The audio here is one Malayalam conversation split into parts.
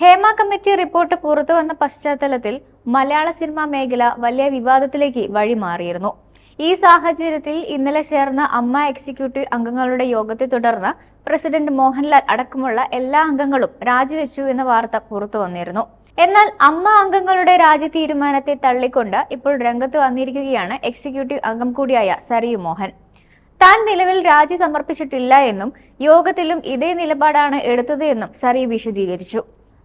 ഹേമ കമ്മിറ്റി റിപ്പോർട്ട് പുറത്തു വന്ന പശ്ചാത്തലത്തിൽ മലയാള സിനിമാ മേഖല വലിയ വിവാദത്തിലേക്ക് വഴിമാറിയിരുന്നു ഈ സാഹചര്യത്തിൽ ഇന്നലെ ചേർന്ന അമ്മ എക്സിക്യൂട്ടീവ് അംഗങ്ങളുടെ യോഗത്തെ തുടർന്ന് പ്രസിഡന്റ് മോഹൻലാൽ അടക്കമുള്ള എല്ലാ അംഗങ്ങളും രാജിവെച്ചു എന്ന വാർത്ത പുറത്തു വന്നിരുന്നു. എന്നാൽ അമ്മ അംഗങ്ങളുടെ രാജി തീരുമാനത്തെ തള്ളിക്കൊണ്ട് ഇപ്പോൾ രംഗത്ത് വന്നിരിക്കുകയാണ് എക്സിക്യൂട്ടീവ് അംഗം കൂടിയായ സരിയു മോഹൻ. താൻ നിലവിൽ രാജി സമർപ്പിച്ചിട്ടില്ല എന്നും യോഗത്തിലും ഇതേ നിലപാടാണ് എടുത്തത് എന്നും സറി വിശദീകരിച്ചു.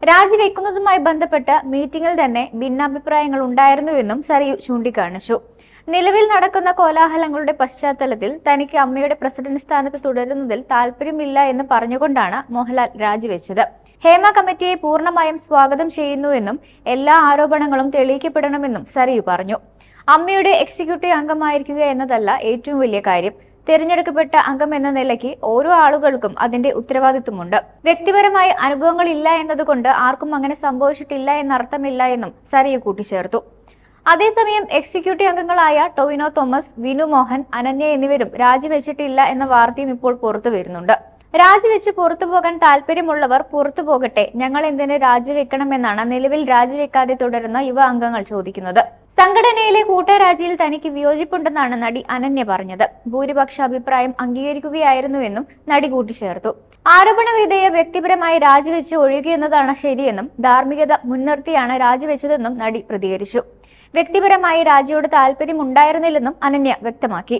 രാജിവെക്കുന്നതുമായി ബന്ധപ്പെട്ട് മീറ്റിംഗിൽ തന്നെ ഭിന്നാഭിപ്രായങ്ങൾ ഉണ്ടായിരുന്നുവെന്നും സരിയു ചൂണ്ടിക്കാണിച്ചു. നിലവിൽ നടക്കുന്ന കോലാഹലങ്ങളുടെ പശ്ചാത്തലത്തിൽ തനിക്ക് അമ്മയുടെ പ്രസിഡന്റ് സ്ഥാനത്ത് തുടരുന്നതിൽ താല്പര്യമില്ല എന്ന് പറഞ്ഞുകൊണ്ടാണ് മോഹൻലാൽ രാജിവെച്ചത്. ഹേമ കമ്മിറ്റിയെ പൂർണമായും സ്വാഗതം ചെയ്യുന്നുവെന്നും എല്ലാ ആരോപണങ്ങളും തെളിയിക്കപ്പെടണമെന്നും സരിയു പറഞ്ഞു. അമ്മയുടെ എക്സിക്യൂട്ടീവ് അംഗമായിരിക്കുക എന്നതല്ല ഏറ്റവും വലിയ കാര്യം. തിരഞ്ഞെടുക്കപ്പെട്ട എന്ന നിലയ്ക്ക് ഓരോ ആളുകൾക്കും അതിന്റെ ഉത്തരവാദിത്വമുണ്ട്. വ്യക്തിപരമായ അനുഭവങ്ങൾ ഇല്ല എന്നതുകൊണ്ട് ആർക്കും അങ്ങനെ സംഭവിച്ചിട്ടില്ല എന്നർത്ഥമില്ല എന്നും സരിയ കൂട്ടിച്ചേർത്തു. അതേസമയം എക്സിക്യൂട്ടീവ് അംഗങ്ങളായ ടൊവിനോ തോമസ് വിനു മോഹൻ അനന്യ എന്നിവരും രാജിവെച്ചിട്ടില്ല എന്ന വാർത്തയും ഇപ്പോൾ പുറത്തു വരുന്നുണ്ട് രാജിവെച്ച് പുറത്തു പോകാൻ താല്പര്യമുള്ളവർ പുറത്തു പോകട്ടെ ഞങ്ങൾ എന്തിന് രാജിവെക്കണമെന്നാണ് നിലവിൽ രാജിവെക്കാതെ തുടരുന്ന യുവ അംഗങ്ങൾ ചോദിക്കുന്നത്. സംഘടനയിലെ കൂട്ടരാജിയിൽ തനിക്ക് വിയോജിപ്പുണ്ടെന്നാണ് നടി അനന്യ പറഞ്ഞത്. ഭൂരിപക്ഷ അഭിപ്രായം അംഗീകരിക്കുകയായിരുന്നുവെന്നും നടി കൂട്ടിച്ചേർത്തു. ആരോപണ വിധേയ വ്യക്തിപരമായി രാജിവെച്ച് ഒഴിയുകയെന്നതാണ് ശരിയെന്നും ധാർമ്മികത മുൻനിർത്തിയാണ് രാജിവെച്ചതെന്നും നടി പ്രതികരിച്ചു. വ്യക്തിപരമായി രാജിയോട് താല്പര്യമുണ്ടായിരുന്നില്ലെന്നും അനന്യ വ്യക്തമാക്കി.